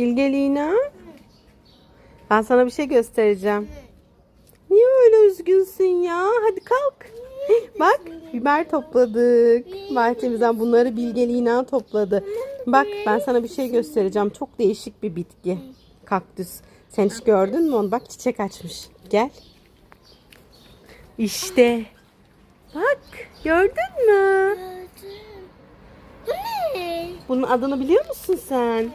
Bilgeliğine. Ben sana bir şey göstereceğim. Niye öyle üzgünsün ya? Hadi kalk. Bak biber topladık. Bahçemizden bunları bilgeliğine topladı. Bak ben sana bir şey göstereceğim. Çok değişik bir bitki. Kaktüs. Sen hiç gördün mü onu? Bak çiçek açmış. Gel. İşte. Bak gördün mü? Bu ne? Bunun adını biliyor musun sen?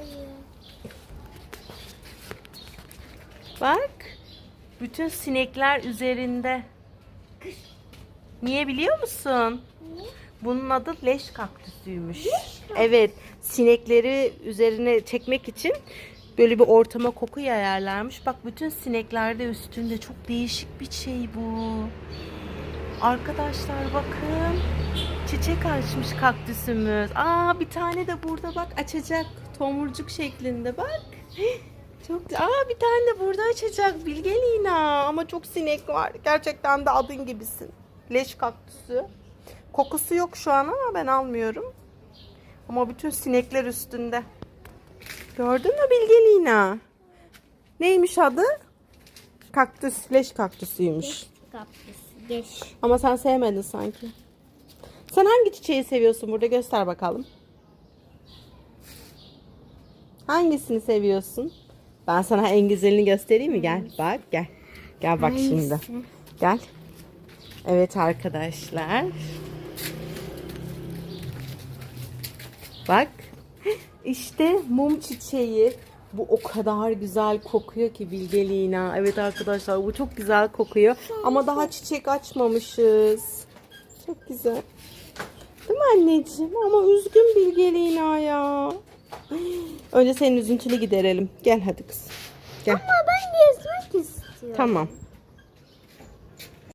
Bak. Bütün sinekler üzerinde. Niye biliyor musun? Bunun adı leş kaktüsüymüş. Evet, sinekleri üzerine çekmek için böyle bir ortama koku yayarlarmış. Bak bütün sinekler de üstünde çok değişik bir şey bu. Arkadaşlar bakın. Çiçek açmış kaktüsümüz. Aa bir tane de burada bak açacak. Tomurcuk şeklinde bak. Çok Aa bir tane de burada açacak Bilgelina. Ama çok sinek var. Gerçekten de adın gibisin. Leş kaktüsü. Kokusu yok şu an ama ben almıyorum. Ama bütün sinekler üstünde. Gördün mü Bilgelina? Neymiş adı? Kaktüs, leş kaktüsüymüş. Kaktüs. Geç. Ama sen sevmedin sanki. Sen hangi çiçeği seviyorsun burada göster bakalım. Hangisini seviyorsun? Ben sana en güzelini göstereyim mi? Gel bak gel. Gel bak şimdi. Gel. Evet arkadaşlar. Bak. İşte mum çiçeği. Bu o kadar güzel kokuyor ki bilgeliğine. Evet arkadaşlar bu çok güzel kokuyor. Ama daha çiçek açmamışız. Çok güzel. Değil mi anneciğim? Ama üzgün bilgeliğine ya. Önce senin üzüntünü giderelim. Gel hadi kız. Gel. Ama ben gezmek istiyorum. Tamam.